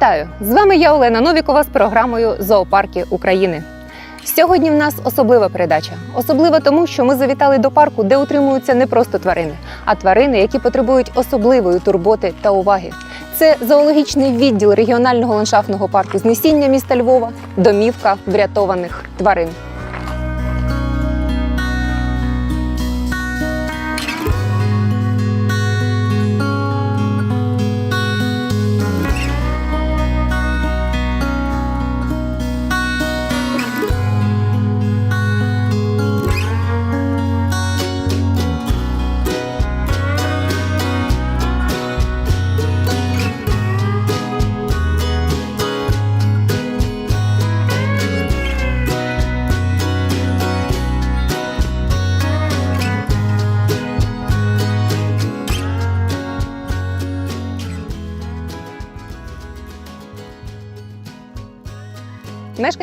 Вітаю! З вами я Олена Новікова з програмою Зоопарки України. Сьогодні в нас особлива передача. Особлива тому, що ми завітали до парку, де утримуються не просто тварини, а тварини, які потребують особливої турботи та уваги. Це зоологічний відділ регіонального ландшафтного парку знесіння міста Львова, домівка врятованих тварин.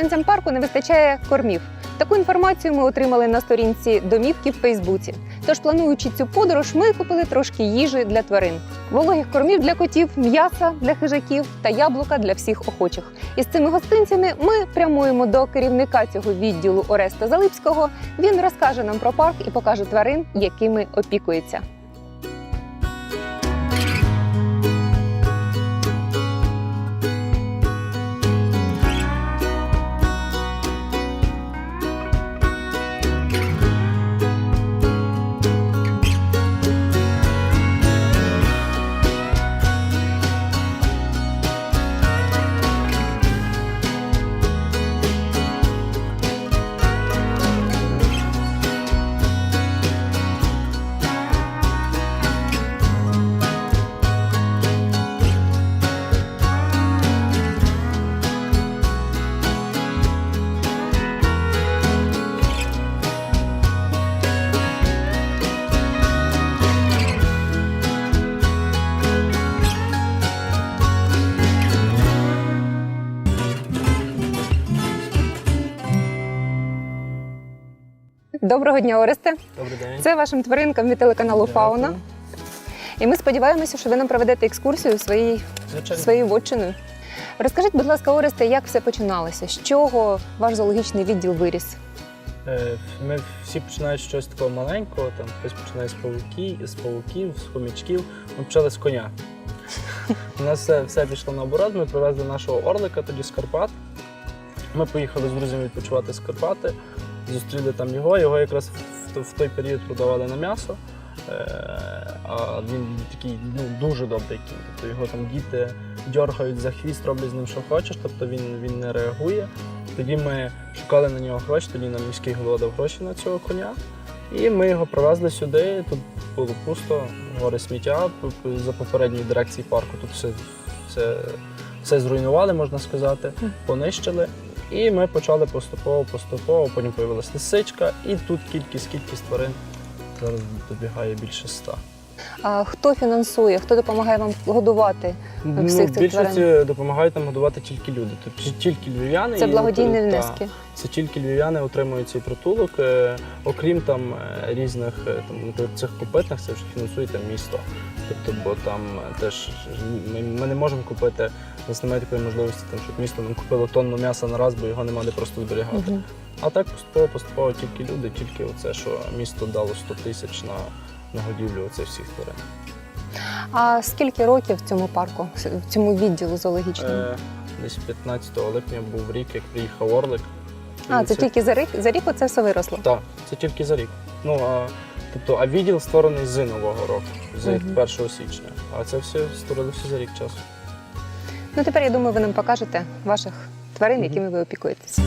Мешканцям парку не вистачає кормів. Таку інформацію ми отримали на сторінці домівки в Фейсбуці. Тож, плануючи цю подорож, ми купили трошки їжі для тварин, вологих кормів для котів, м'яса для хижаків та яблука для всіх охочих. І з цими гостинцями ми прямуємо до керівника цього відділу Ореста Залипського. Він розкаже нам про парк і покаже тварин, якими опікується. Доброго дня, Оресте! Добрий день. Це вашим тваринкам від телеканалу Фауна. І ми сподіваємося, що ви нам проведете екскурсію своєю своєю вотчиною. Розкажіть, будь ласка, Оресте, як все починалося? З чого ваш зоологічний відділ виріс? Е, Ми всі починають з щось такого маленького, там хтось починає з павуків, з павуків, з хомячків. Ми почали з коня. У нас все, все пішло наоборот. Ми привезли нашого орлика тоді з Карпат. Ми поїхали з друзями відпочивати з Карпати, зустріли там його. Його якраз в, той період продавали на м'ясо. Е, А він такий ну, дуже добрий кінь. Тобто його там діти дьоргають за хвіст, роблять з ним, що хочеш, тобто він, він не реагує. Тоді ми шукали на нього гроші, тоді нам міський голова дав гроші на цього коня. І ми його привезли сюди. Тут було пусто, гори сміття за попередньої дирекції парку. Тут все, все, все зруйнували, можна сказати, понищили. І ми почали поступово, поступово, потім з'явилася лисичка, і тут кількість, кількість тварин зараз добігає більше ста. А хто фінансує, хто допомагає вам годувати? Ну, всіх цих більшості допомагають нам годувати тільки люди. Тобто тільки львів'яни. Це і, благодійні та, внески. Це тільки львів'яни отримують цей притулок. Е, окрім там е, різних е, там наприклад, цих копитних, це вже фінансує там місто. Тобто, бо там е, теж ми, ми не можемо купити, у нас немає такої можливості, там, щоб місто нам купило тонну м'яса на раз, бо його немає де просто зберігати. Мгм. А так поступово, поступово тільки люди, тільки оце, що місто дало 100 тисяч на годівлю оцих всіх тварин. А скільки років в цьому парку, в цьому відділу зоологічному? Е, десь 15 липня був рік, як приїхав Орлик. а, І це тільки за рік за рік оце все виросло. Так, це тільки за рік. Ну, а, тобто, а відділ створений з нового року, з Мгм. 1 січня. А це все створилося за рік часу. Ну тепер я думаю, ви нам покажете ваших тварин, Мгм. якими ви опікуєтесь.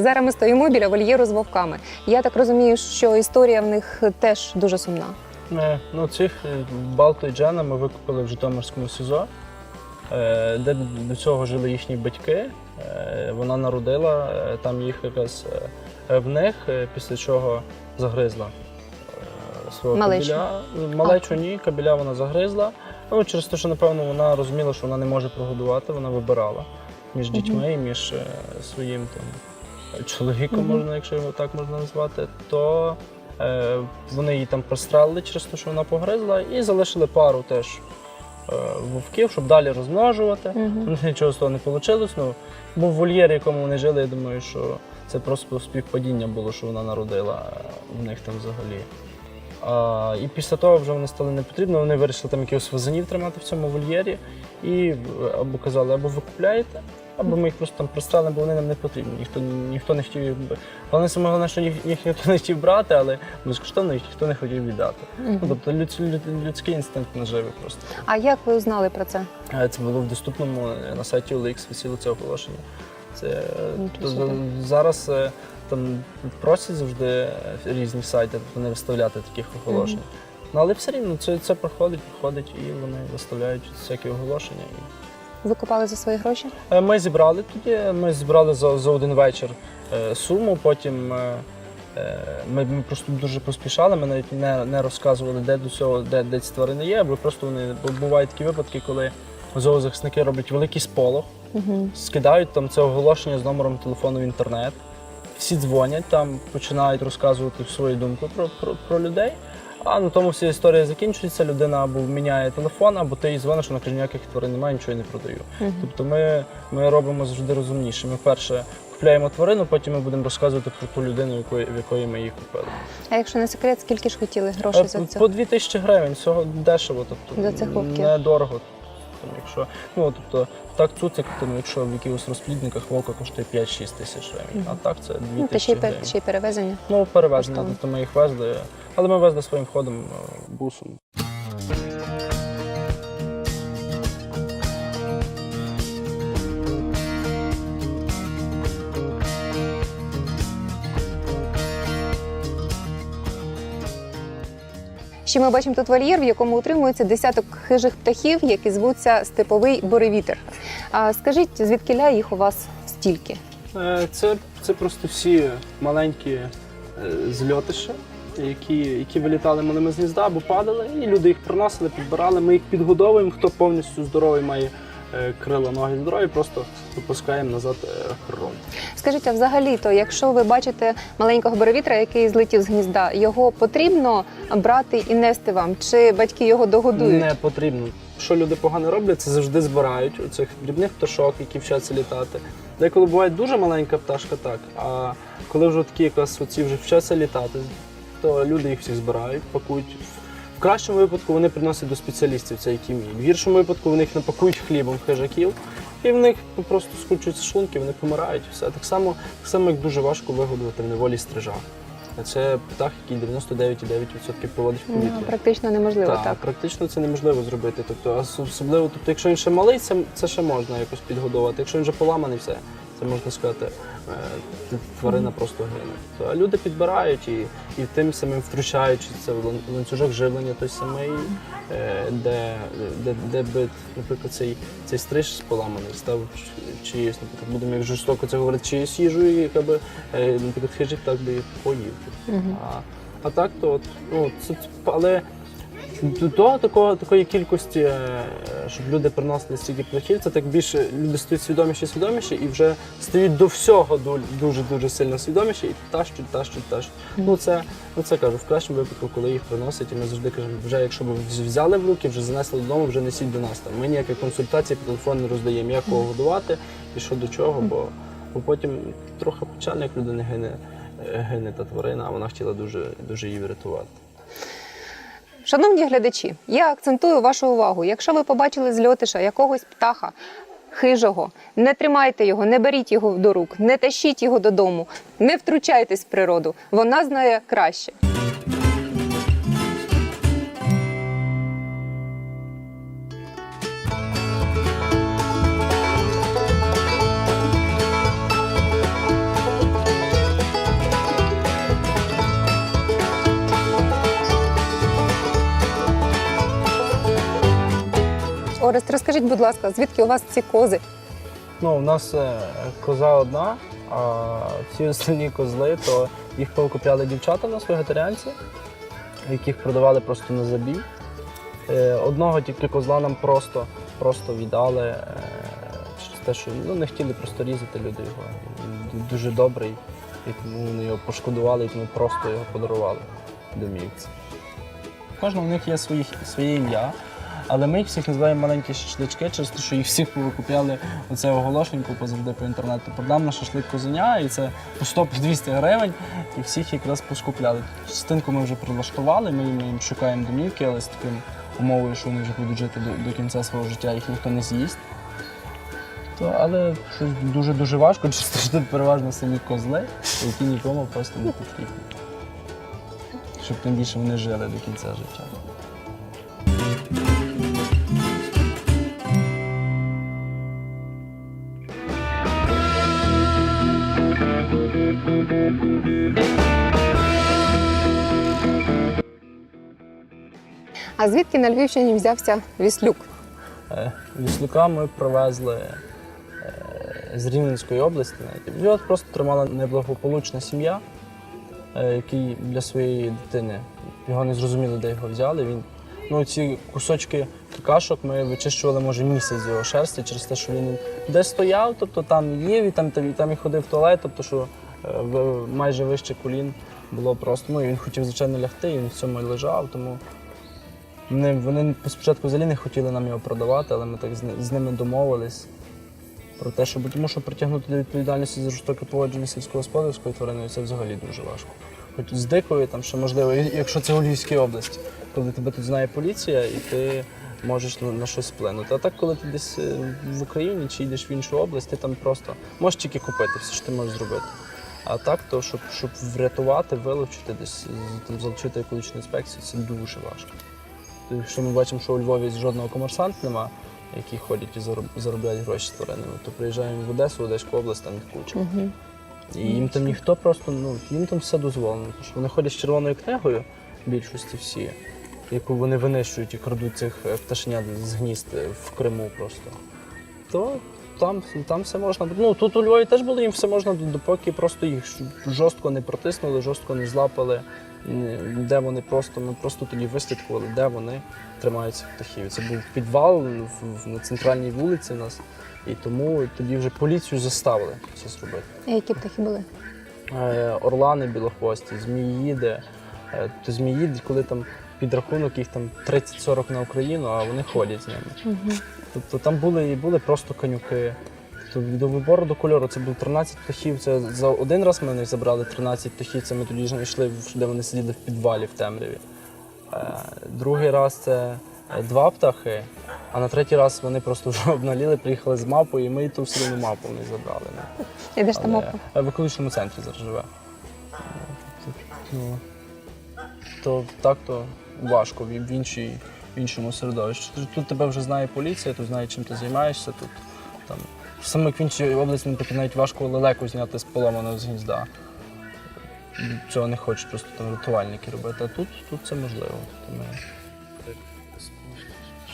Зараз ми стоїмо біля вольєру з вовками. Я так розумію, що історія в них теж дуже сумна. Е, ну, цих е, Балту і Джана ми викупили в Житомирському СІЗО, е, де до цього жили їхні батьки. Е, вона народила е, там їх якраз е, в них, е, після чого загризла е, свого Малечу. кабіля. Малечу ні, кабіля вона загризла. Ну, через те, що, напевно, вона розуміла, що вона не може прогодувати, вона вибирала між дітьми і між е, своїм там, чоловіком, можна, якщо його так можна назвати, то Е, Вони її там пристрелили через те, що вона погризла, і залишили пару теж е, вовків, щоб далі розмножувати. Мгм. Нічого з того не вийшло. Ну, був вольєр, в якому вони жили, я думаю, що це просто співпадіння було, що вона народила е, в них там взагалі. А, і після того вже вони стали не потрібні, вони вирішили там якихось вазанів тримати в цьому вольєрі. І е, або казали, або ви купляєте, або ми їх просто там пристрелимо, бо вони нам не потрібні. Ніхто, ніхто не хотів їх. Головне саме головне, що їх, їх ніхто не хотів брати, але безкоштовно їх ніхто не хотів віддати. Ну, тобто людсь- люд- людський інстинкт наживий просто. А як ви узнали про це? Е, Це було в доступному е, на сайті OLX висіло це оголошення. Це е, Нічого то- собі. зараз е, там просять завжди е, різні сайти тобто не виставляти таких оголошень. Ну, але все рівно це, це проходить, проходить, і вони виставляють всякі оголошення. Ви купали за свої гроші? Е, Ми зібрали тоді, ми зібрали за, за один вечір е, суму, потім. е, Ми, ми просто дуже поспішали, ми навіть не, не розказували, де до цього, де, де ці тварини є, бо просто вони бувають такі випадки, коли зоозахисники роблять великий сполох, Угу. скидають там це оголошення з номером телефону в інтернет. Всі дзвонять, там починають розказувати свою думку про, про, про людей. А на тому вся історія закінчується. Людина або міняє телефон, або ти їй дзвониш, що каже, ніяких тварин немає, нічого не продаю. Мгм. Тобто ми, ми робимо завжди розумніше. Ми перше купляємо тварину, потім ми будемо розказувати про ту людину, якої, в якої ми її купили. А якщо не секрет, скільки ж хотіли грошей за Е, це? По дві тисячі гривень, всього дешево, тобто За недорого. Там, якщо, ну, тобто, так цуцик, там, якщо в якихось розплідниках вовка коштує 5-6 тисяч гривень, а так це 2 Ну, тисячі ще й, гривень. ще й перевезення. Ну, перевезення, тобто ми їх везли, але ми везли своїм ходом е, бусом. Ще ми бачимо тут вольєр, в якому утримується десяток хижих птахів, які звуться степовий буревітер. А скажіть, звідки їх у вас стільки? Е, Це, це просто всі маленькі е, зльотиші, які, які вилітали малими з гнізда або падали, і люди їх приносили, підбирали. Ми їх підгодовуємо. Хто повністю здоровий має крила, ноги здорові, просто випускаємо назад е, кров. Скажіть, а взагалі-то, якщо ви бачите маленького буревітра, який злетів з гнізда, його потрібно брати і нести вам? Чи батьки його догодують? Не потрібно. Що люди погано роблять, це завжди збирають оцих дрібних пташок, які вчаться літати. Деколи буває дуже маленька пташка, так. А коли вже такі якраз оці вже вчаться літати, то люди їх всіх збирають, пакують. В кращому випадку вони приносять до спеціалістів це які. В гіршому випадку вони їх напакують хлібом хижаків, і в них просто скручуються шлунки, вони помирають. Все так само, так само, як дуже важко вигодувати в неволі стрижа. Це птах, який 99,9% проводить в повітрі. Ну, практично неможливо Так, так. практично це неможливо зробити. Тобто, ос- особливо, тобто, якщо він ще малий, це, це ще можна якось підгодувати. Якщо він вже поламаний, все, це можна сказати, е, тварина просто гине. А люди підбирають і, і тим самим втручаючи це в ланцюжок живлення той самий, е, де, де, де би, наприклад, цей, цей стриж поламаний став ч- чиюсь, наприклад, будемо як жорстоко це говорити, чиюсь їжею, яка би, е, наприклад, хижик так би їх поїв. А, а так, то ну, це- але до того такого, такої кількості, е, щоб люди приносили стільки птахів, це так більше люди стають свідоміші, свідоміші і вже стають до всього дуже дуже сильно свідоміші і тащуть, тащуть, тащуть. Ну це, ну це кажу, в кращому випадку, коли їх приносять, і ми завжди кажемо, вже якщо ви взяли в руки, вже занесли додому, вже несіть до нас. Там. Ми ніякі консультації по телефону не роздаємо, як кого годувати і що до чого, бо, бо потім трохи печально, як людина гине, е, гине та тварина, а вона хотіла дуже, дуже її врятувати. Шановні глядачі, я акцентую вашу увагу. Якщо ви побачили зльотиша якогось птаха хижого, не тримайте його, не беріть його до рук, не тащіть його додому, не втручайтесь в природу. Вона знає краще. Орест, розкажіть, будь ласка, звідки у вас ці кози? Ну, у нас е, коза одна, а всі останні козли, то їх повикупляли дівчата у нас вегетаріанці, яких продавали просто на забій. Е, Одного тільки козла нам просто, просто віддали через те, що ну, не хотіли просто різати люди його. Він дуже добрий, і тому вони його пошкодували, і тому просто його подарували. домівці. Кожного в них є свої, своє ім'я, але ми їх всіх називаємо маленькі шашлички, через те, що їх всіх повикупляли оце оголошеньку позавжди по інтернету. Продам на шашлик козеня, і це по 100-200 гривень, і всіх якраз поскупляли. Частинку ми вже прилаштували, ми їм шукаємо домівки, але з таким умовою, що вони вже будуть жити до, до кінця свого життя, їх ніхто не з'їсть. То, але щось дуже-дуже важко, через що переважно самі козли, які нікому просто не потрібні. Щоб тим більше вони жили до кінця життя. А звідки на Львівщині взявся Віслюк? Е, Віслюка ми привезли е, з Рівненської області. Його просто тримала неблагополучна сім'я, е, який для своєї дитини його не зрозуміли, де його взяли. Він, ну, ці кусочки какашок ми вичищували, може, місяць з його шерсті через те, що він де стояв, тобто там їв і там, там, там і ходив в туалет, тобто що майже вище колін було просто. Ну, і він хотів, звичайно, лягти, і він в цьому лежав, тому. Вони, вони спочатку взагалі не хотіли нам його продавати, але ми так з, з ними домовились про те, що тому що притягнути до відповідальності за жорстоке поводження сільськогосподарською твариною це взагалі дуже важко. Хоч з дикою, там ще можливо, якщо це у Львівській області, коли тебе тут знає поліція і ти можеш на, на щось вплинути. А так, коли ти десь е, в Україні чи йдеш в іншу область, ти там просто можеш тільки купити все, що ти можеш зробити. А так, то щоб, щоб врятувати, вилучити десь, там, залучити екологічну інспекцію, це дуже важко. Якщо ми бачимо, що у Львові жодного комерсанта нема, які ходять і заробляють гроші з тваринами, то приїжджаємо в Одесу, Одеську область, там їх куча. Угу. І їм там ніхто просто, ну, їм там все дозволено. Тому що вони ходять з червоною книгою, в більшості всі, яку вони винищують і крадуть цих е, пташенят з гнізд е, в Криму просто. То там, там все можна. Ну тут у Львові теж було їм все можна, допоки просто їх жорстко не протиснули, жорстко не злапали. Де вони просто, ми просто тоді вислідкували, де вони тримають цих птахів. Це був підвал на центральній вулиці у нас. І тому тоді вже поліцію заставили це зробити. А які птахи були? Е, Орлани білохвості, зміїди. Е, То зміїди, коли там підрахунок їх там 30-40 на Україну, а вони ходять з ними. Угу. Тобто там були і були просто конюки. Тобто до вибору до кольору це було 13 птахів. Це за один раз ми них забрали 13 птахів. Це ми тоді ж знайшли, де вони сиділи в підвалі в темряві. Е, Другий раз це е, два птахи, а на третій раз вони просто вже обналіли, приїхали з мапою, і ми ту одну мапу них забрали. Ну. І де ж там мапа? в екологічному центрі зараз живе. Ну, то так то важко в іншій, в іншому середовищі. Тут, тебе вже знає поліція, тут знає, чим ти займаєшся. Тут, саме в іншій області, наприклад, навіть важко лелеку зняти з поломаного з гнізда. Цього не хочуть просто там рятувальники робити. А тут, тут це можливо. Тут ми...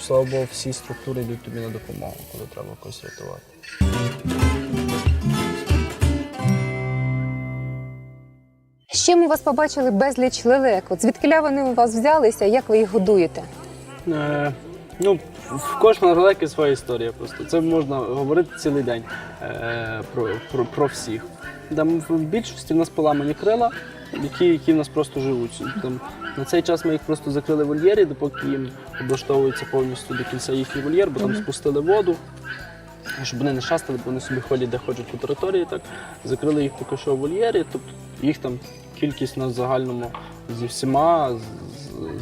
Слава Богу, всі структури йдуть тобі на допомогу, коли треба когось рятувати. Ще ми вас побачили безліч лелек. От звідкиля вони у вас взялися, як ви їх годуєте? Е, ну, в кожного лелеки своя історія просто. Це можна говорити цілий день е, про, про, про всіх. Там в більшості в нас поламані крила, які, які в нас просто живуть. Там, на цей час ми їх просто закрили в вольєрі, допоки їм облаштовується повністю до кінця їхній вольєр, бо там спустили воду. Щоб вони не шастали, бо вони собі ходять, де хочуть по території. Так закрили їх поки що в вольєрі. Тобто їх там кількість на загальному зі всіма,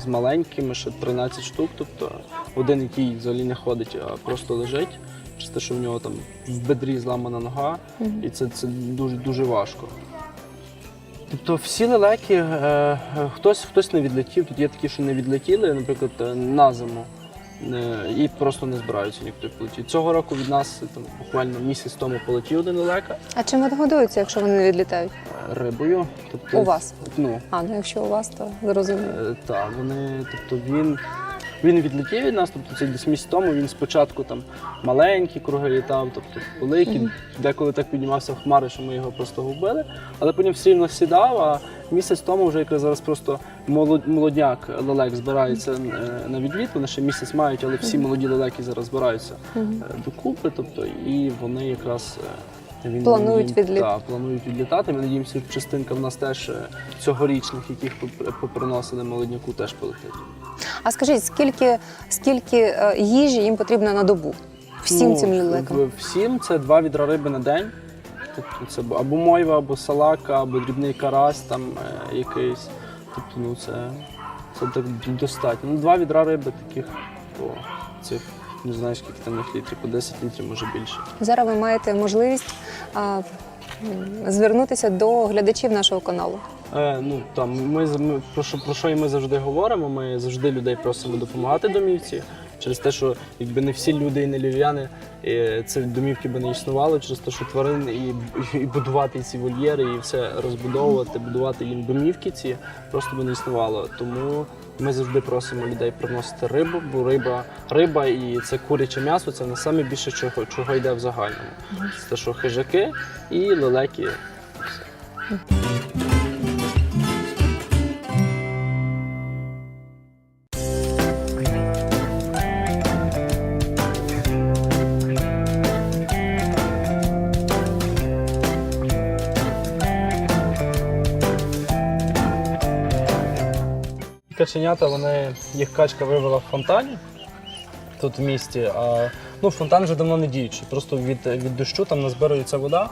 з маленькими ще 13 штук. Тобто один, який взагалі не ходить, а просто лежить. Через те, що в нього там в бедрі зламана нога, і це, це дуже дуже важко. Тобто всі лелеки, е, е, хтось, хтось не відлетів, тут є такі, що не відлетіли, наприклад, е, на зиму. Е, І просто не збираються ніхто полетіти. Цього року від нас там, буквально місяць тому полетів один лелека А чим вони годуються, якщо вони не відлітають? Рибою. Тобто, У вас? Ну, А, ну якщо у вас, то зрозуміло. Е, Так, вони, тобто він, він відлетів від нас, тобто це десь місяць тому він спочатку там маленькі круги літав, тобто великі, деколи так піднімався в хмари, що ми його просто губили, але потім все рівно сідав, а місяць тому вже якраз зараз просто молод- молодняк лелек збирається е, на відліт, вони ще місяць мають, але всі молоді лелеки зараз збираються е, докупи, тобто і вони якраз. е, Він- Планують він- відліт- Так, планують відлітати. Ми надіємося, частинка в нас теж цьогорічних, яких поп- поприносили молодняку, теж полетить. А скажіть, скільки, скільки їжі їм потрібно на добу? Всім Ну, цим лелекам? Всім це два відра риби на день. Тобто це або мойва, або салака, або дрібний карась там е, якийсь. Тобто, ну це, це так достатньо. Ну, два відра риби таких по цих, не знаю, скільки там їх літрів, по 10 літрів, може більше. Зараз ви маєте можливість а, звернутися до глядачів нашого каналу. Е, ну там ми, ми про що про що і ми завжди говоримо. Ми завжди людей просимо допомагати домівці. Через те, що якби не всі люди і не львів'яни, це домівки би не існували, через те, що тварин і, і будувати ці вольєри, і все розбудовувати, будувати їм домівки ці просто би не існувало. Тому ми завжди просимо людей приносити рибу, бо риба, риба і це куряче м'ясо це не саме більше чого, чого йде в загальному. Це що хижаки і лелеки. Каченята, вони їх качка вивела в фонтані тут в місті. А ну, фонтан вже давно не діючий. Просто від, від дощу там назбирується вода,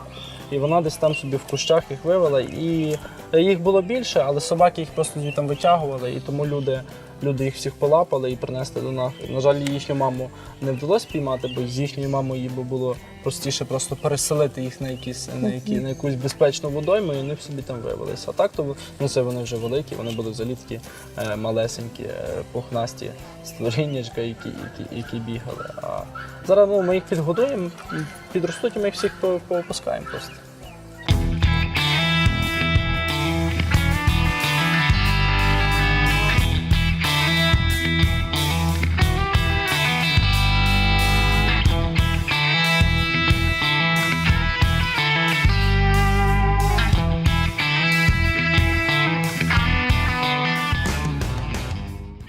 і вона десь там собі в кущах їх вивела. І їх було більше, але собаки їх просто там витягували, і тому люди, люди їх всіх полапали і принесли до нас. На жаль, їхню маму не вдалося піймати, бо з їхньою мамою їй би було простіше просто переселити їх на якісь на, які, на якусь безпечну водойму, і вони б собі там вивелися. А так то ну це вони вже великі, вони були взагалі такі е, малесенькі, е, пухнасті створіннячка, які, які, які бігали. А зараз ну, ми їх підгодуємо, підростуть, і ми їх всіх по- поопускаємо просто.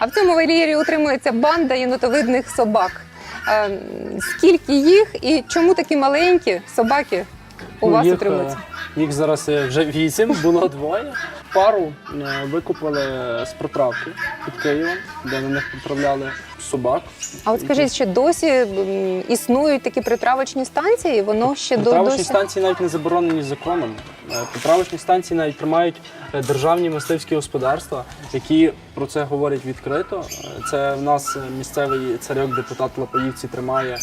А в цьому вольєрі утримується банда єнотовидних собак. Е, Скільки їх і чому такі маленькі собаки у вас їх, утримуються? е, Їх зараз е, вже вісім, було двоє. Пару е, викупили з протравки під Києвом, де на них відправляли собак. А от скажіть, що досі існують такі притравочні станції? Воно ще до Притравочні досі станції навіть не заборонені законом. Е, Притравочні станції навіть тримають державні мисливські господарства, які про це говорять відкрито. Це в нас місцевий царьок, депутат Лапаївці тримає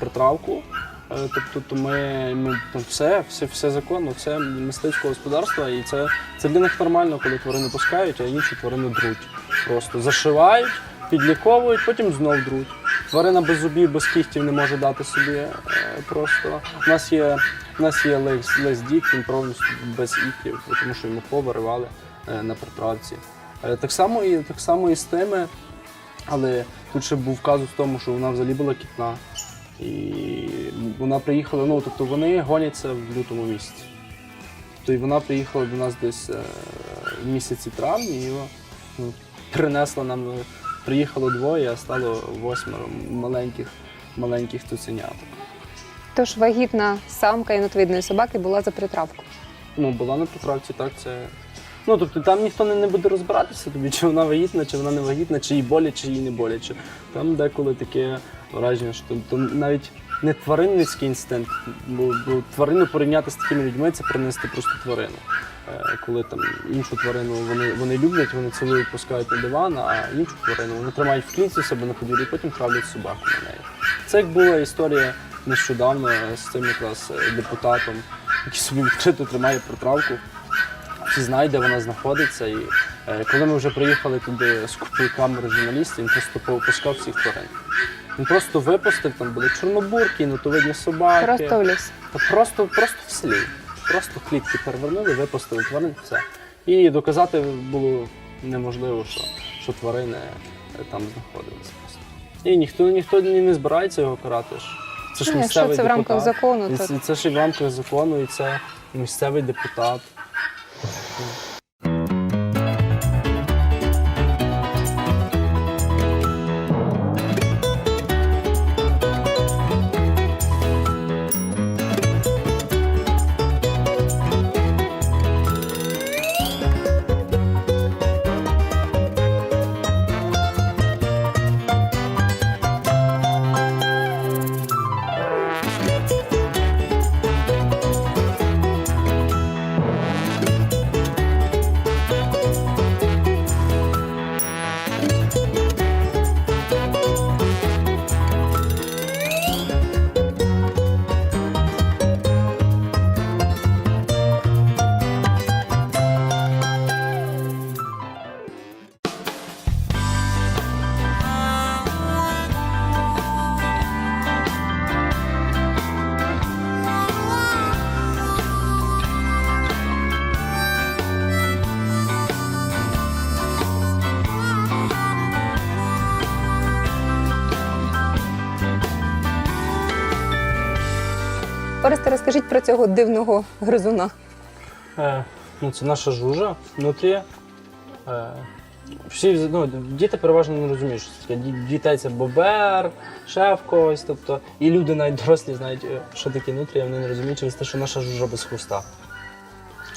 притравку. Е, Тобто то ми, ми все, все, все законно, все мисливське господарство, і це, це для них нормально, коли тварини пускають, а інші тварини друуть. Просто зашивають, підліковують, потім знов друуть. Тварина без зубів, без кігтів не може дати собі е, просто. У нас є, у нас є лес, лес дік, він повністю без іків, тому що йому повиривали е, на притравці. Так само, і, так само і з тими, але тут ще був казус в тому, що вона взагалі була кітна. І вона приїхала, ну тобто вони гоняться в лютому місяці. Тобто вона приїхала до нас десь е, в місяці травні і ну, принесла нам, е, приїхало двоє, а стало восьмеро маленьких, маленьких цуценяток. тож вагітна самка єнотовидної собаки була за притравку. Ну, була на поправці, так, це. Ну, тобто там ніхто не, не буде розбиратися тобі, чи вона вагітна, чи вона не вагітна, чи їй боляче, чи їй не боляче. Там деколи таке враження, що то навіть не тваринницький інстинкт, бо, бо тварину порівняти з такими людьми це принести просто тварину. Е, Коли там іншу тварину вони, вони люблять, вони цілують, пускають на диван, а іншу тварину вони тримають в клітці себе на подвір'ї, потім травлять собаку на неї. Це як була історія нещодавно з цим якраз е, депутатом, який собі відкрито тримає протравку. Всі знають, де вона знаходиться. І е, коли ми вже приїхали туди з купою камери журналістів, він просто повипускав всіх тварин. Він просто випустив, там були чорнобурки, нотовидні собаки. Просто в ліс. Та просто, просто в селі. Просто клітки перевернули, випустили тварин, все. І доказати було неможливо, що, що тварини е, там знаходилися. Просто. І ніхто, ніхто ні не збирається його карати. ж. Це ж Ну, якщо місцевий це в рамках депутат. закону, то це, це ж і в рамках закону, і це місцевий депутат. Розкажіть про цього дивного гризуна. Е, ну, це наша жужа внутрі. Е, всі, ну, діти переважно не розуміють, що це таке. Ді- Дітей це бобер, в когось. Тобто, і люди навіть дорослі знають, е, що таке нутрія, вони не розуміють через те, що наша жужа без хвоста.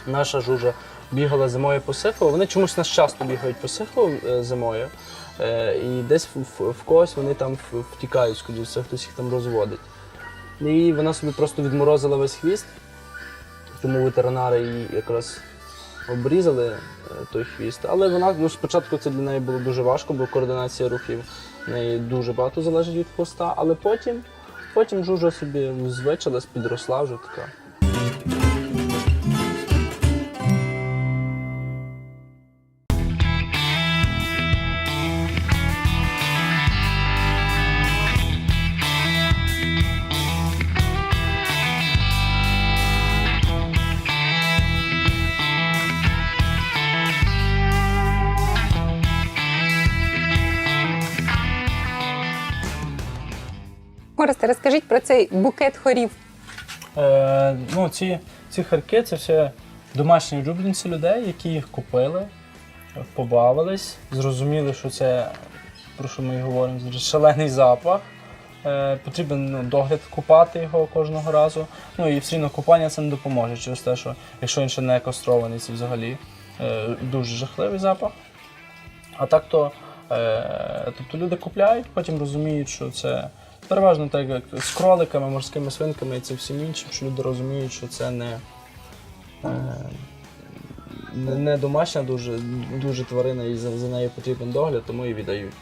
Наша жужа бігала зимою по сиху. Вони чомусь нас часто бігають по сиху е, зимою. Е, і десь в, когось вони там втікають, скоріше, хтось їх там розводить. І вона собі просто відморозила весь хвіст. Тому ветеринари її якраз обрізали е, той хвіст. Але вона ну, спочатку це для неї було дуже важко, бо координація рухів в неї дуже багато залежить від хвоста, але потім, потім жужа собі звичилась, підросла вже така. Оресте, розкажіть про цей букет хорів. Е, ну, ці, ці харки це все домашні улюбленці людей, які їх купили, побавились, зрозуміли, що це, про що ми говоримо, шалений запах. Е, потрібен ну, догляд купати його кожного разу. Ну і все одно купання це не допоможе через те, що якщо він ще не кастрований, це взагалі е, дуже жахливий запах. А так то, е, тобто люди купляють, потім розуміють, що це переважно так, як з кроликами, морськими свинками і це всім іншим, що люди розуміють, що це не, е, не, не домашня дуже, дуже тварина і за, за нею потрібен догляд, тому і віддають.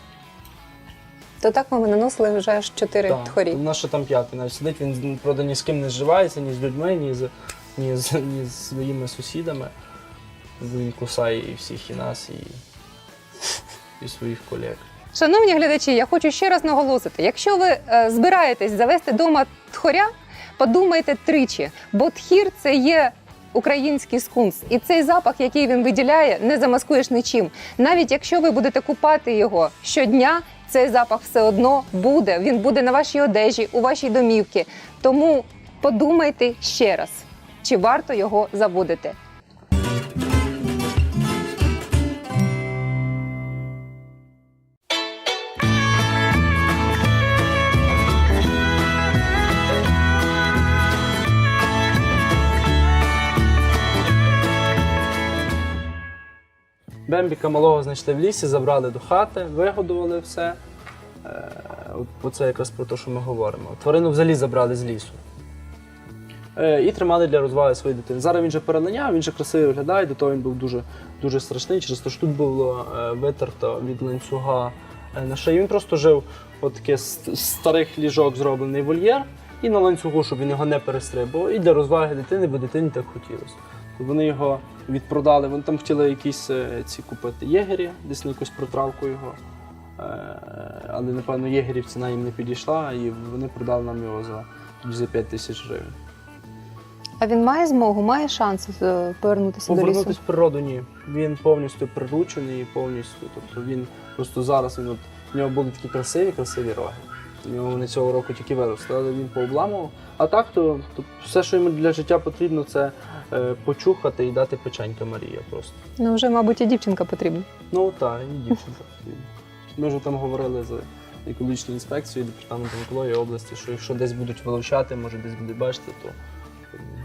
То так ми наносили вже аж чотири Так, тхорі. У нас ще там п'ятий навіть сидить, він правда ні з ким не зживається, ні з людьми, ні з, ні з, ні з своїми сусідами. Він кусає і всіх, і нас, і, і своїх колег. Шановні глядачі, я хочу ще раз наголосити: якщо ви е, збираєтесь завести вдома тхоря, подумайте тричі, бо тхір це є. Український скунс, і цей запах, який він виділяє, не замаскуєш нічим. Навіть якщо ви будете купати його щодня, цей запах все одно буде. Він буде на вашій одежі, у вашій домівці. Тому подумайте ще раз, чи варто його заводити. Бембіка малого знайшли в лісі, забрали до хати, вигодували все. Е, Оце якраз про те, що ми говоримо. Тварину взагалі забрали з лісу. Е, І тримали для розваги своєї дитини. Зараз він вже перелиняв, він вже красиво виглядає, до того він був дуже, дуже страшний, через те, що тут було е, витерто від ланцюга на шиї. Він просто жив от з старих ліжок зроблений вольєр і на ланцюгу, щоб він його не перестрибував. І для розваги дитини, бо дитині так хотілося. Вони його відпродали. Вони там хотіли якісь е, ці купити єгері, десь на якусь протравку його. Е, Але, напевно, єгерів ціна їм не підійшла, і вони продали нам його за, за 5 тисяч гривень. А він має змогу, має шанс е, повернутися до Повернутися лісу. в природу ні. Він повністю приручений, повністю. Тобто він просто зараз він от, в нього були такі красиві, красиві роги. У нього вони цього року тільки виросли, але він пообламував. А так, то, то все, що йому для життя потрібно, це е, почухати і дати печенька Марія просто. Ну вже, мабуть, і дівчинка потрібна. Ну так, і дівчинка. потрібна. Ми вже там говорили з екологічною інспекцією департаментом екології області, що якщо десь будуть вилучати, може десь буде бачити, то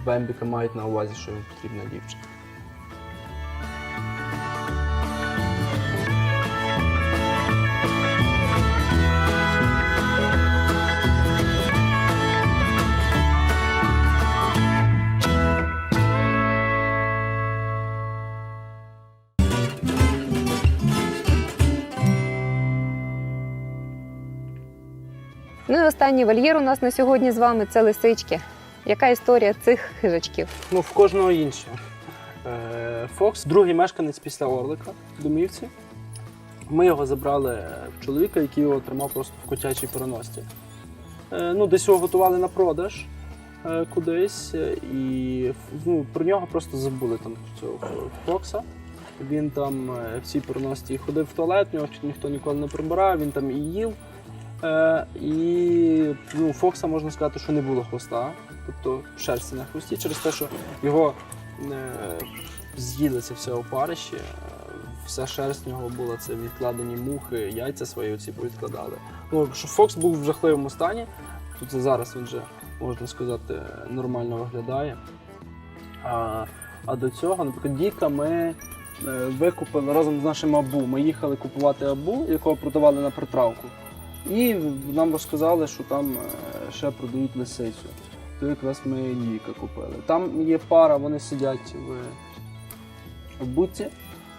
Бембіка мають на увазі, що їм потрібна дівчина. Останній вольєр у нас на сьогодні з вами це лисички. Яка історія цих хижачків? Ну, в кожного інше. Е, Фокс, другий мешканець після Орлика в домівці. Ми його забрали в чоловіка, який його тримав просто в котячій переносці. Е, Ну, десь його готували на продаж е, кудись, і ну, про нього просто забули там цього Фокса. Він там в цій переносці ходив в туалет, нього ніхто ніколи не прибирав, він там і їв. Е, І ну, Фокса можна сказати, що не було хвоста. тобто шерсті на хвості, через те, що його е, з'їли це все опарище, е, вся шерсть в нього була це відкладені мухи, яйця свої оці повідкладали. Ну, що Фокс був в жахливому стані, це зараз він вже, можна сказати, нормально виглядає. А, а до цього, наприклад, Діка ми е, викупили разом з нашим Абу. Ми їхали купувати Абу, якого продавали на притравку. І нам розказали, що там е, ще продають лисицю. То якраз ми Діка купили. Там є пара, вони сидять в, в буці.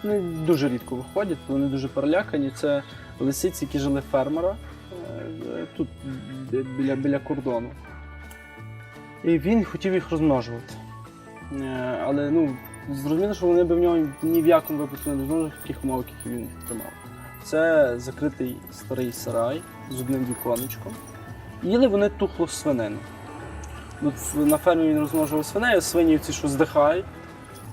Вони дуже рідко виходять, вони дуже перелякані. Це лисиці, які жили фермера е, тут біля, біля кордону. І він хотів їх розмножувати. Е, Але ну, зрозуміло, що вони б в нього ні в якому випадку не розмножили в таких умовах, які він тримав. Це закритий старий сарай з одним віконечком. Їли вони тухлу свинину. От на фермі він розмножував свиней, а свині ці, що здихають.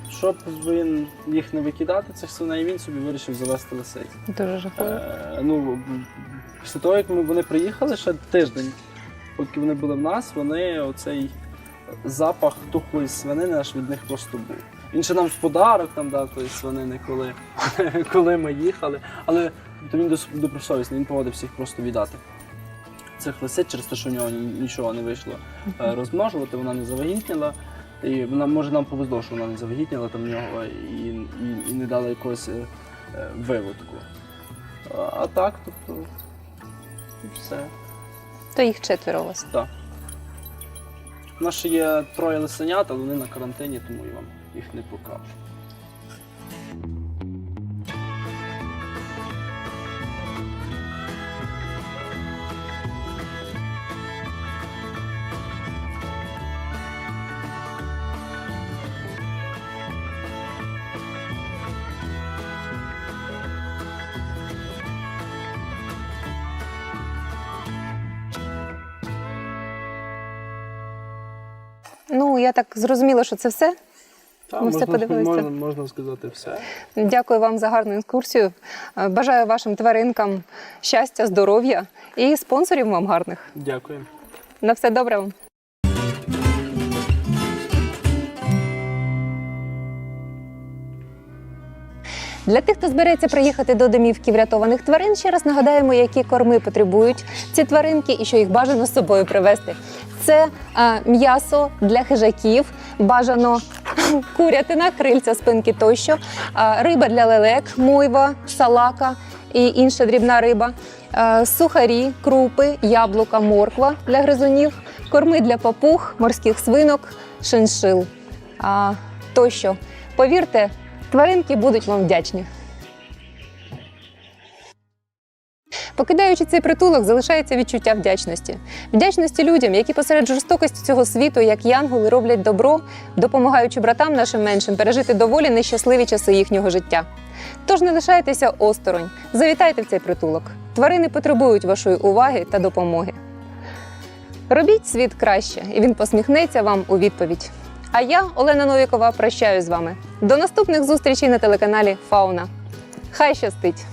Щоб він їх не викидати, цих свиней, він собі вирішив завести лисиць. Дуже жахливо. Е, ну, після того, як ми, вони приїхали, ще тиждень, поки вони були в нас, вони оцей запах тухлої свинини аж від них просто був. Він ще нам в подарок там дав тої свинини, коли, коли ми їхали. Але то він добросовісний, він погодився їх просто віддати. Цих лисиць через те, що в нього нічого не вийшло е, розмножувати, вона не завагітніла. І вона може нам повезло, що вона не завагітніла там в нього і, і, і не дала якогось е, е, виводку. А, а так, тобто, все. То їх четверо у вас. Так. У нас ще є троє лисенят, але вони на карантині, тому я вам їх не покажу. Я так зрозуміла, що це все. Та, Ми все подивилися. можна, можна сказати все. Дякую вам за гарну екскурсію. Е, Бажаю вашим тваринкам щастя, здоров'я і спонсорів вам гарних. Дякую. На все добре вам. Для тих, хто збереться приїхати до домівки врятованих тварин, ще раз нагадаємо, які корми потребують ці тваринки і що їх бажано з собою привезти. Це е, м'ясо для хижаків, бажано курятина, крильця, спинки тощо, е, риба для лелек, мойва, салака і інша дрібна риба, е, сухарі, крупи, яблука, морква для гризунів, корми для папуг, морських свинок, шиншил. Тощо. Повірте, тваринки будуть вам вдячні. Покидаючи цей притулок, залишається відчуття вдячності. Вдячності людям, які посеред жорстокості цього світу, як янголи, роблять добро, допомагаючи братам нашим меншим пережити доволі нещасливі часи їхнього життя. Тож не лишайтеся осторонь, завітайте в цей притулок. Тварини потребують вашої уваги та допомоги. Робіть світ краще, і він посміхнеться вам у відповідь. А я, Олена Новікова, прощаюсь з вами. До наступних зустрічей на телеканалі Фауна. Хай щастить!